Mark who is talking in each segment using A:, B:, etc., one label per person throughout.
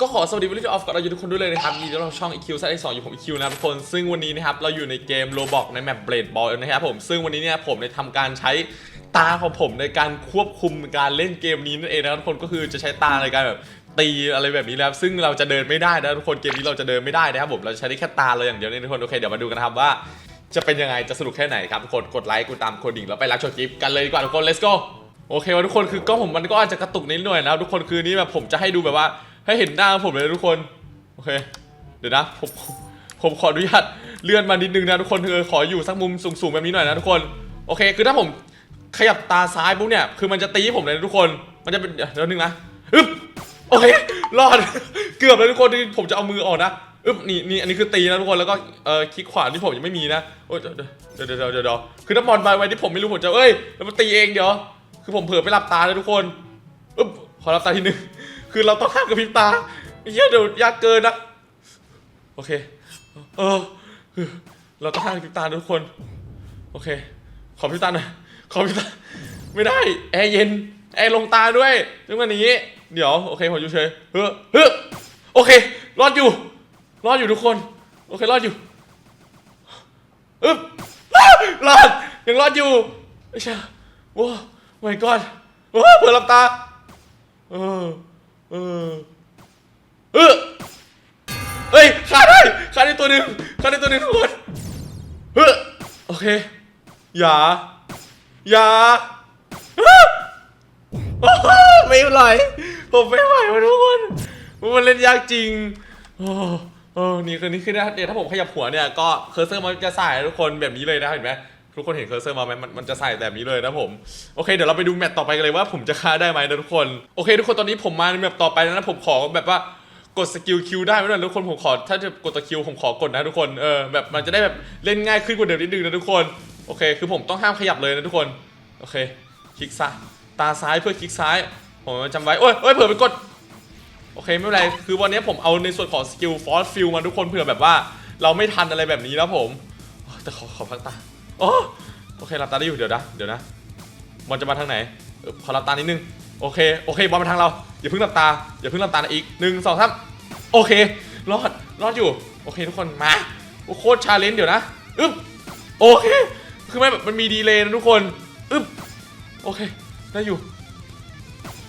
A: ก็ขอสวัสดีวิลลี่ออฟกับเราอยู่ทุกคนด้วยเลยนะครับยินดีต้อนรับช่อง EQ ซสองอยู่ผม EQ นะครับทุกคนซึ่งวันนี้นะครับเราอยู่ในเกมโ o บอกในแมปเบลดบอลนะครับผมซึ่งวันนี้เนี่ยผมได้ทำการใช้ตาของผมในการควบคุมการเล่นเกมนี้นั่นเองนะครับทุกคนก็คือจะใช้ตาในการแบบตีอะไรแบบนี้นะครับซึ่งเราจะเดินไม่ได้นะทุกคนเกมนี้เราจะเดินไม่ได้นะครับผมเราจะใช้ได้แค่ตาเราอย่างเดียวนี่ทุกคนโอเคเดี๋ยวมาดูกันนะครับว่า จะเป็นยังไงจะสนุกแค่ไหนครับทุกคนกดไลค์กดตามกดดิ่งแล้วไปรักชมคลิปกันเลยดีกว่าทุกคน let's go โอเควะทุกคนคือกล้องผมมันก็อาจจะกระตุกนิดหน่อยนะครับทุกคนคือนี่แบบผมจะให้ดูแบบว่า ให้เห็นหน้าผมเลยทุกคน โอเค เดี๋ยวนะ ผม ผมขออนุญาตเลื่อนมานิดนึงนะทุกคนคือขออยู่สักมุมสูงๆแบบนี้หน่อยนะทุกคน โอเค คือถ้าผมขยับตาซ้ายปุ๊บเนี่ย คือมันจะตีผมเลยทุกคน มันจะเป็น เดี๋ยวเดี๋ยวนึงนะอึ๊บโอเค รอด เกือบเลยทุกคนที่ผมจะเอามือออกนะอึ๊บนี่นี่อันนี้คือตีนะทุกคน แล้วก็ เอ่อ คลิกขวาที่ผมยังไม่มีนะ โอ้ยเดี๋ยวเดี๋ยวเดี๋ยวเดี๋ยวเดี๋ยวเดี๋ยวคือถ้าบอลไปไว้ที่ผมไม่รู้ผมจะ เอ้ย แล้วมันตีเองเดี๋ยว คือผมเผลอไปหลับตาเลยทุกคน อึ๊บ ขอหลับตาทีนึง คือเราต้องห้ามกระพริบตาเหี้ยเดี๋ยวยากเกินนะโอเค เออคือเราต้องห้ามกระพริบตาทุกคน โอเค ขอพริบตาหน่อยขอพริบตา ไม่ได้ แอร์เย็น แอร์ลงตาด้วยซึ่งวันนี้ เดี๋ยว โอเค ผมอยู่เฉยเฮ้อเฮ้อโอเค รอดอยู่ รอดอยู่ทุกคน โอเค รอดอยู่อึ๊บอ้ารอด ยังรอดอยู่ไม่ใช่โอ้ my god โอ้เปิดหลับตา เออ เออเออเฮ้ยขาดได้ขาดได้ตัวหนึ่งขาดได้ตัวหนึ่งทุกคนเฮ้ยโอเคอย่าอย่าไม่ไหวผมไม่ไหววะทุกคนมันเล่นยากจริงโอ้โอ้นี่คือนี่คือนะเดี๋ยวถ้าผมขยับหัวเนี่ยก็เคอร์เซอร์มันจะใส่ทุกคนแบบนี้เลยนะเห็นไหม ทุกคนเห็นเคอร์เซอร์มาไหมมันมันจะใส่แบบนี้เลยนะผม โอเคเดี๋ยวเราไปดูแมตต์ต่อไปกันเลยว่าผมจะฆ่าได้ไหมนะทุกคน โอเค ทุกคนตอนนี้ผมมาในแมตต์ต่อไปแล้วนะผมขอแบบว่ากดสกิลคิวได้ไหมนะทุกคนผมขอถ้าจะกดสกิลผมขอกดนะทุกคนเออแบบมันจะได้แบบเล่นง่ายขึ้นกว่าเดิมนิดนึงนะทุกคนโอเค คือผมต้องห้ามขยับเลยนะทุกคนโอเคคลิกซ้ายตาซ้ายเพื่อคลิกซ้าย ผมจำไว้โอ้ยโอ้ยเผื่อไปกดโอเคไม่เป็นไรคือวันนี้ผมเอาในส่วนของสกิลฟอสฟิลมาทุกคนเผื่อแบบว่า เราไม่ทันอะไรแบบนี้นะผมแต่ขอขอพักตา โอ้โอเคหลับตาได้อยู่เดี๋ยวนะเดี๋ยวนะบอลจะมาทางไหนเออขอหลับตานิดนึงโอเคโอเคบอลมาทางเราอย่าเพิ่งหลับตาอย่าเพิ่งหลับตานะอีกหนึ่งสองสามโอเครอดรอดอยู่โอเคทุกคนมาโคตรชาเลนจ์เดี๋ยวนะอึ๊บโอเคคือไมันแบบมันมีดีเลย์นะทุกคนอึ๊บโอเคได้อยู่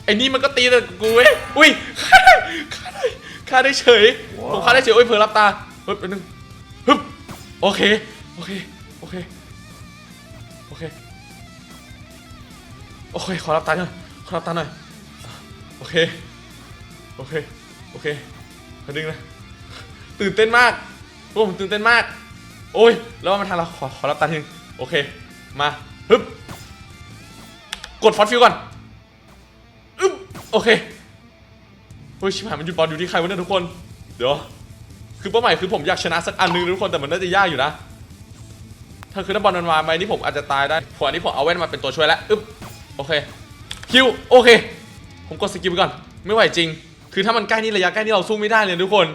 A: ไอ้นี่มันก็ตีแต่กูเว้ยอุ้ยฆ่าได้ฆ่าได้ฆ่าได้เฉยผมฆ่าได้เฉยโอ้ยเผลอรับตาเฮ้ยแป๊บนึงฮึบโอเคโอเคโอเค โอเคขอรับตาหน่อยขอรับตาหน่อยโอเคโอเคโอเคขอดึงนะตื่นเต้นมากโอ้ผมตื่นเต้นมาก โอ้ยแล้วมันทางเราขอขอรับตาทีนึงโอเคมาฮึบกดฟอสฟิวก่อนอึบโอเคเฮ้ยชิบหายมันหยุดบอลอยู่ที่ใครวะเนี่ยทุกคนเดี๋ยวคือเป้าหมายคือผมอยากชนะสักอันนึงทุกคนแต่มันน่าจะยากอยู่นะถ้าคือถ้าบอลมันมาไปนี่ผมอาจจะตายได้พออันนี้ผมเอาแว่นมาเป็นตัวช่วยแล้วอึ๊บ โอเคคิวโอเค ผมกดสกิลไปก่อน ไม่ไหวจริง คือถ้ามันใกล้นี่ระยะใกล้นี่เราสู้ไม่ได้เลยทุกคน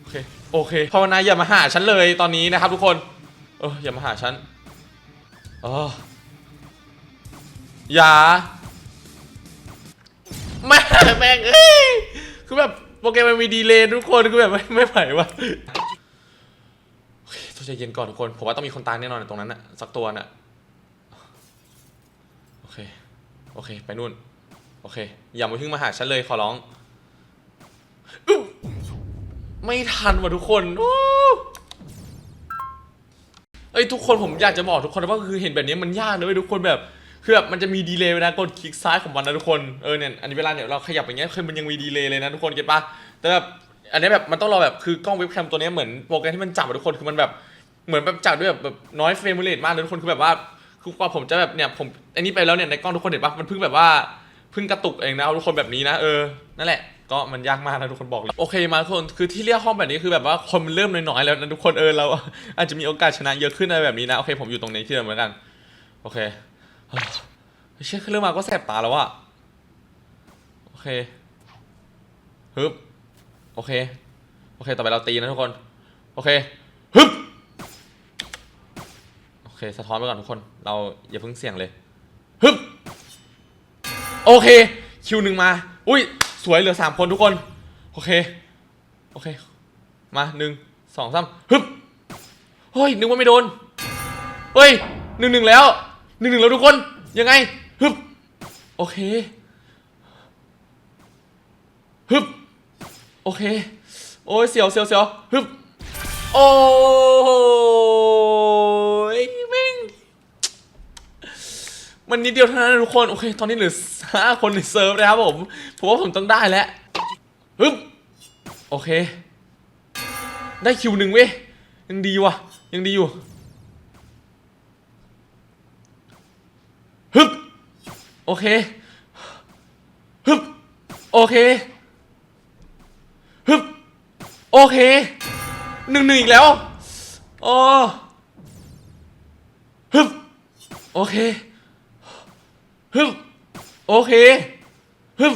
A: โอเค โอเคภาวนาอย่ามาหาฉันเลยตอนนี้นะครับทุกคน เอออย่ามาหาฉันอออย่าแม่แม่งเอ้ยคือแบบโปรแกรมมันมีดีเลย์ทุกคนคือแบบไม่ไม่ไหวว่ะโอเคต้องใจเย็นก่อนทุกคน ผมว่าต้องมีคนตายแน่นอนตรงนั้นนะสักตัวน่ะ โอเค โอเค ไปนู่น โอเค อย่ามาพิ่งมาหาฉันเลยขอร้องอไม่ทันว่ะทุกคนโอ้เอ้ยทุกคนผมอยากจะบอกทุกคนว่าคือเห็นแบบนี้มันยากนะเว้ยทุกคนแบบคือแบบมันจะมีดีเลย์เวลากดคลิกซ้ายของมันนะทุกคนเออเนี่ยอันนี้เวลาเนี่ยเราขยับอย่างเงี้ยคือมันยังมีดีเลย์เลยนะทุกคนเก็ตปะแต่แบบอันนี้แบบมันต้องรอแบบคือกล้องเว็บแคมตัวนี้เหมือนโปรแกรมที่มันจับอะทุกคนคือมันแบบเหมือนแบบจับด้วยแบบแบบน้อยเฟรมเรทมากเลยทุกคนคือแบบว่า คือกว่าผมจะแบบเนี่ยผมอันนี้ไปแล้วเนี่ยในกล้องทุกคนเห็นปะมันเพิ่งแบบว่าเพิ่งกระตุกเองนะทุกคนแบบนี้นะเออนั่นแหละก็มันยากมากนะทุกคนบอกเลยโอเคมาทุกคนคือที่เรียกห้องแบบนี้คือแบบว่าคนมันเริ่มน้อยๆแล้วนะทุกคนเออเราอาจจะมีโอกาสชนะเยอะขึ้นอะไรแบบนี้นะโอเคผมอยู่ตรงนี้ที่เดิมเหมือนกัน โอเคเฮ้ยเชื่อเรื่องมาก็แสบตาแล้วอะโอเคฮึบโอเค โอเค ต่อไปเราตีนะทุกคน โอเค เค สะท้อนไปก่อนทุกคน เราอย่าเพิ่งเสี่ยงเลยฮึบโอเค คิวหนึ่งมา อุ้ย สวยเหลือสามคนทุกคน โอเค โอเค มาหนึ่งสองสามฮึบเฮ้ยนึกว่าไม่โดน เฮ้ยหนึ่งหนึ่งแล้วหนึ่งหนึ่งแล้วทุกคน ยังไงฮึบโอเคฮึบโอเค โอ้ยเสียวเสียวเสียวฮึบโอ้ย มันนิดเดียวเท่านั้นนะทุกคน โอเค ตอนนี้เหลือห้าคนในเซิร์ฟนะครับผม ผมว่าผมต้องได้แล้วฮึบโอเค ได้คิวหนึ่งเว้ย ยังดีว่ะ ยังดีอยู่ฮึบโอเคฮึบโอเคฮึบโอเคหนึ่งหนึ่งอีกแล้วอ๋อฮึบโอเค ฮึบโอเคฮึบ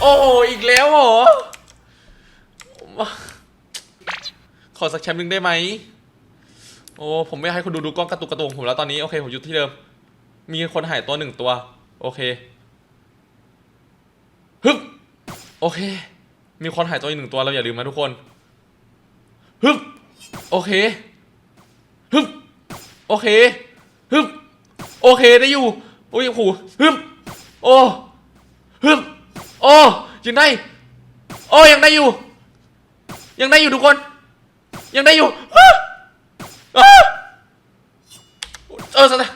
A: โอ้อีกแล้วเหรอ ขอสักแชมป์หนึ่งได้ไหม โอ้ ผมไม่ให้คนดูดูกล้องกระตุกกระตุกของผมแล้วตอนนี้ โอเค ผมอยู่ที่เดิม มีคนหายตัวหนึ่งตัว โอเคฮึบโอเค มีคนหายตัวอีกหนึ่งตัวเราอย่าลืมนะทุกคนฮึบโอเคฮึบโอเคฮึบโอเคได้อยู่ โอ้ยโอ้โหฮึบโอ้ฮึบโอ้ยังได้ โอ้ยังได้อยู่ ยังได้อยู่ทุกคน ยังได้อยู่เออสัตว์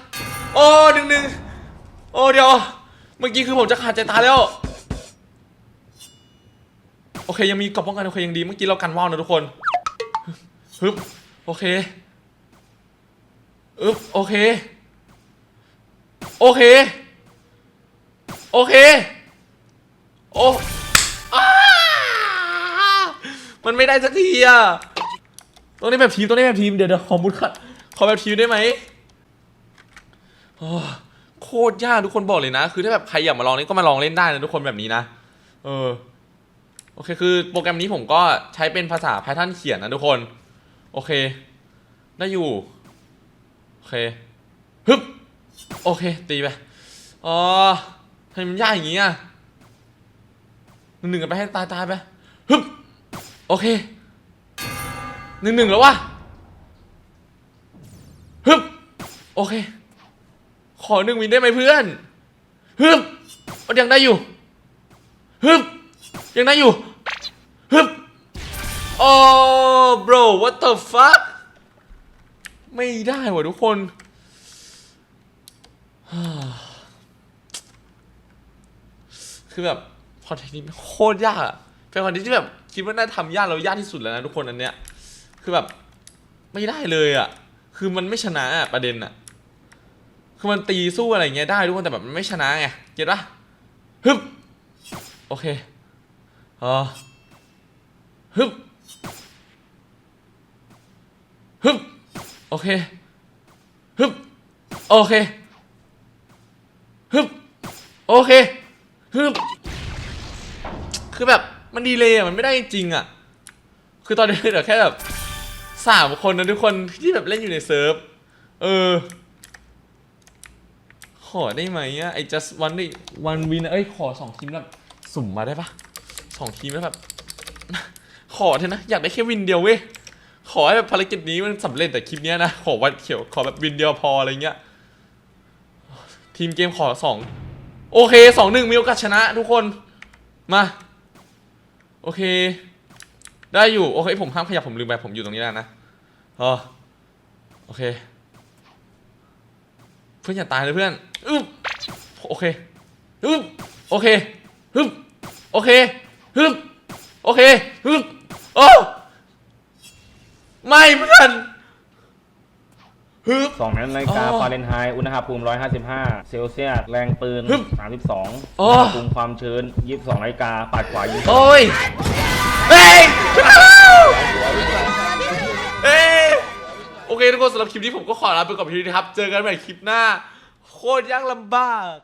A: โอ้หนึ่งหนึ่งโอ้เดี๋ยว เมื่อกี้คือผมจะขาดใจตายแล้ว โอเคยังมีกรอบป้องกันโอเคยังดี เมื่อกี้เรากันว่าวนะทุกคนฮึบโอเคอึบโอเค โอเค โอเค โอ้มันไม่ได้สักทีอะต้องได้แบบทีมต้องได้แบบทีม เดี๋ยวเดี๋ยวขอมุดขัดขอแบบทีมได้ไหมโอ้โคตรยากทุกคนบอกเลยนะ คือถ้าแบบใครอยากมาลองเล่นก็มาลองเล่นได้นะทุกคนแบบนี้นะ เออ โอเค คือโปรแกรมนี้ผมก็ใช้เป็นภาษา Python เขียนนะทุกคน โอเค ได้อยู่ โอเค ฮึบ โอเค ตีไปอ๋อทำไมมันยากอย่างงี้อะหนึ่งหนึ่งกันไปให้ตายตายไปฮึบโอเคหนึ่งหนึ่งแล้ววะฮึบโอเค ขอหนึ่งวินได้ไหมเพื่อนฮึบยังได้อยู่ฮึบยังได้อยู่ฮึบโอ้ bro what the fuck ไม่ได้ว่ะทุกคน คือแบบคอนเทนต์นี้โคตรยากอะเป็นคอนเทนต์ที่แบบคิดว่าน่าทำยากแล้วยากที่สุดแล้วนะทุกคนอันเนี้ย คือแบบไม่ได้เลยอะคือมันไม่ชนะอะประเด็นอะคือมันตีสู้อะไรเงี้ยได้ทุกคนแต่แบบมันไม่ชนะไงเก็ตปะฮึบโอเคอ๋อฮึบฮึบโอเคฮึบโอเค ฮึบโอเคฮึบคือแบบมันดีเลยอะมันไม่ได้จริงอะ คือตอนนี้เหลือแค่แบบสามคนนะทุกคนที่แบบเล่นอยู่ในเซิร์ฟ เออ ขอได้ไหมอะไอ just one ได้ one win เอ้ย ขอสองทีมแบบสุ่มมาได้ปะสองทีมแล้วแบบ ขอเถอะนะ อยากได้แค่วินเดียวเว้ย ขอให้แบบภารกิจนี้มันสำเร็จแต่คลิปเนี้ยนะ ขอวันเขียวขอแบบวินเดียวพออะไรเงี้ย ทีมเกมขอสองโอเคสองหนึ่งมีโอกาสชนะทุกคนมา โอเค ได้อยู่โอเคผมห้ามขยับผมลืมไปผมอยู่ตรงนี้แล้วนะออโอเค เพื่อนอย่าตายเลยเพื่อนอึ๊บโอเคอึ๊บโอเคฮึบโอเคฮึบโอเคฮึบโอ้ไม่เพื่อน ฮึบ
B: สองนาฬิกา
A: อ๋อ
B: ฟาเรนไฮต์อุณหภูมิ 155 เซลเซียส แรงปืน
A: ฮึบ
B: 32
A: อ๋อ
B: อุ ณหภูมิความชื้น 22นาฬิกาปัดขวายิง
A: โอ้ยเฮ้ยเฮ้ยโอเคทุกคนสำหรับคลิปนี้ผมก็ขอลาไปก่อนเพียงเท่านี้นะครับ เจอกันใหม่คลิปหน้า โคตรยากลำบาก